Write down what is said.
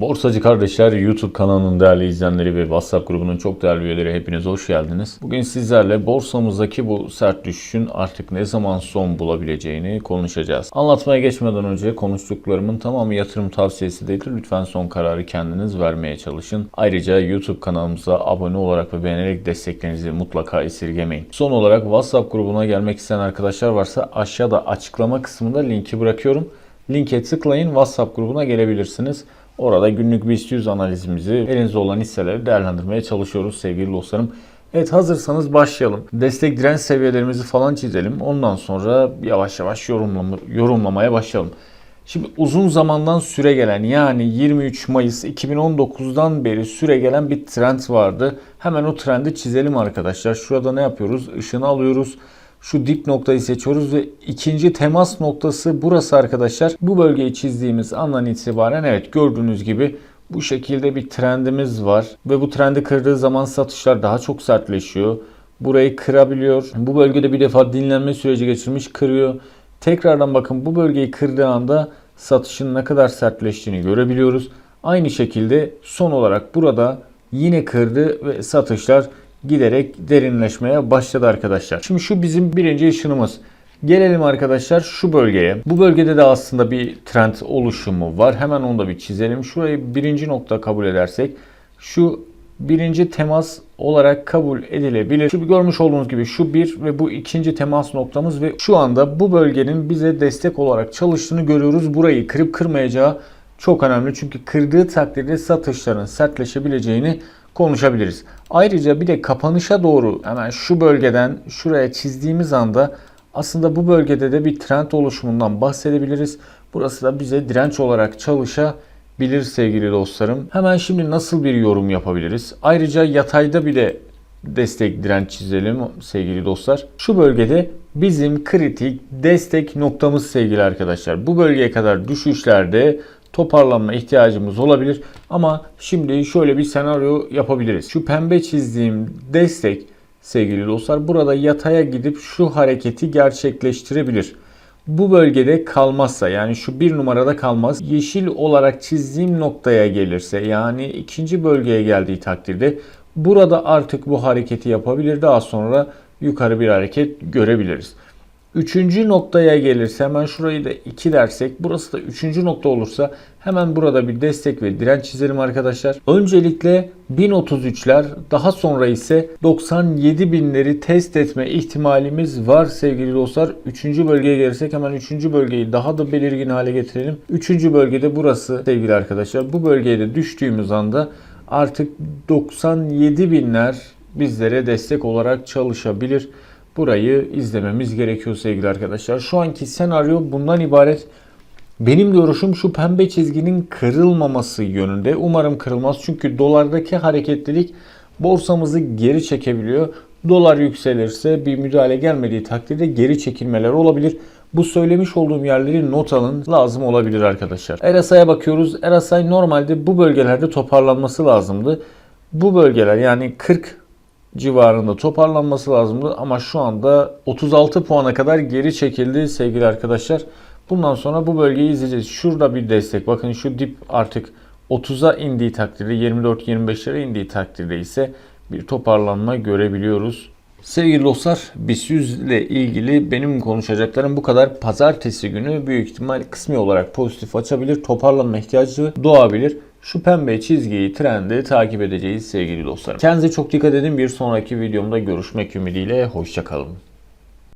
Borsacı kardeşler YouTube kanalının değerli izleyenleri ve WhatsApp grubunun çok değerli üyeleri hepiniz hoş geldiniz. Bugün sizlerle borsamızdaki bu sert düşüşün artık ne zaman son bulabileceğini konuşacağız. Anlatmaya geçmeden önce konuştuklarımın tamamı yatırım tavsiyesi değildir. Lütfen son kararı kendiniz vermeye çalışın. Ayrıca YouTube kanalımıza abone olarak ve beğenerek desteklerinizi mutlaka esirgemeyin. Son olarak WhatsApp grubuna gelmek isteyen arkadaşlar varsa aşağıda açıklama kısmında linki bırakıyorum. Linke tıklayın WhatsApp grubuna gelebilirsiniz. Orada günlük BIST 100 analizimizi elinizde olan hisseleri değerlendirmeye çalışıyoruz sevgili dostlarım. Evet hazırsanız başlayalım. Destek direnç seviyelerimizi falan çizelim. Ondan sonra yavaş yavaş yorumlama, yorumlamaya başlayalım. Şimdi uzun zamandan süre gelen yani 23 Mayıs 2019'dan beri süre gelen bir trend vardı. Hemen o trendi çizelim arkadaşlar. Şurada ne yapıyoruz? Işını alıyoruz. Şu dip noktayı seçiyoruz ve ikinci temas noktası burası arkadaşlar. Bu bölgeyi çizdiğimiz andan itibaren evet gördüğünüz gibi bu şekilde bir trendimiz var. Ve bu trendi kırdığı zaman satışlar daha çok sertleşiyor. Burayı kırabiliyor. Bu bölgede bir defa dinlenme süreci geçirmiş kırıyor. Tekrardan bakın bu bölgeyi kırdığı anda satışın ne kadar sertleştiğini görebiliyoruz. Aynı şekilde son olarak burada yine kırdı ve satışlar giderek derinleşmeye başladı arkadaşlar. Şimdi şu bizim birinci ışınımız. Gelelim arkadaşlar şu bölgeye. Bu bölgede de aslında bir trend oluşumu var. Hemen onu da bir çizelim. Şurayı birinci nokta kabul edersek şu birinci temas olarak kabul edilebilir. Şu görmüş olduğunuz gibi şu bir ve bu ikinci temas noktamız ve şu anda bu bölgenin bize destek olarak çalıştığını görüyoruz. Burayı kırıp kırmayacağı çok önemli. Çünkü kırdığı takdirde satışların sertleşebileceğini konuşabiliriz. Ayrıca bir de kapanışa doğru hemen şu bölgeden şuraya çizdiğimiz anda aslında bu bölgede de bir trend oluşumundan bahsedebiliriz. Burası da bize direnç olarak çalışabilir sevgili dostlarım. Hemen şimdi nasıl bir yorum yapabiliriz? Ayrıca yatayda bir de destek direnç çizelim sevgili dostlar. Şu bölgede bizim kritik destek noktamız sevgili arkadaşlar. Bu bölgeye kadar düşüşlerde toparlanma ihtiyacımız olabilir. Ama şimdi şöyle bir senaryo yapabiliriz. Şu pembe çizdiğim destek sevgili dostlar burada yataya gidip şu hareketi gerçekleştirebilir. Bu bölgede kalmazsa yani şu bir numarada kalmaz. Yeşil olarak çizdiğim noktaya gelirse yani ikinci bölgeye geldiği takdirde burada artık bu hareketi yapabilir. Daha sonra yukarı bir hareket görebiliriz. Üçüncü noktaya gelirse hemen şurayı da 2 dersek burası da üçüncü nokta olursa hemen burada bir destek ve direnç çizelim arkadaşlar. Öncelikle 1033'ler daha sonra ise 97 binleri test etme ihtimalimiz var sevgili dostlar. Üçüncü bölgeye gelirsek hemen üçüncü bölgeyi daha da belirgin hale getirelim. Üçüncü bölgede burası sevgili arkadaşlar. Bu bölgeye de düştüğümüz anda artık 97 binler bizlere destek olarak çalışabilir. Burayı izlememiz gerekiyor sevgili arkadaşlar. Şu anki senaryo bundan ibaret. Benim görüşüm şu pembe çizginin kırılmaması yönünde. Umarım kırılmaz. Çünkü dolardaki hareketlilik borsamızı geri çekebiliyor. Dolar yükselirse bir müdahale gelmediği takdirde geri çekilmeler olabilir. Bu söylemiş olduğum yerleri not alın. Lazım olabilir arkadaşlar. RSI'ye bakıyoruz. RSI normalde bu bölgelerde toparlanması lazımdı. Bu bölgeler yani 40 civarında toparlanması lazımdı ama şu anda 36 puana kadar geri çekildi sevgili arkadaşlar. Bundan sonra bu bölgeyi izleyeceğiz. Şurada bir destek. Bakın şu dip artık 30'a indiği takdirde 24-25'lere indiği takdirde ise bir toparlanma görebiliyoruz. Sevgili dostlar BIST 100 ile ilgili benim konuşacaklarım bu kadar. Pazartesi günü büyük ihtimal kısmi olarak pozitif açabilir. Toparlanma ihtiyacı doğabilir. Şu pembe çizgiyi, trendi takip edeceğiz sevgili dostlarım. Kendinize çok dikkat edin. Bir sonraki videomda görüşmek ümidiyle. Hoşçakalın.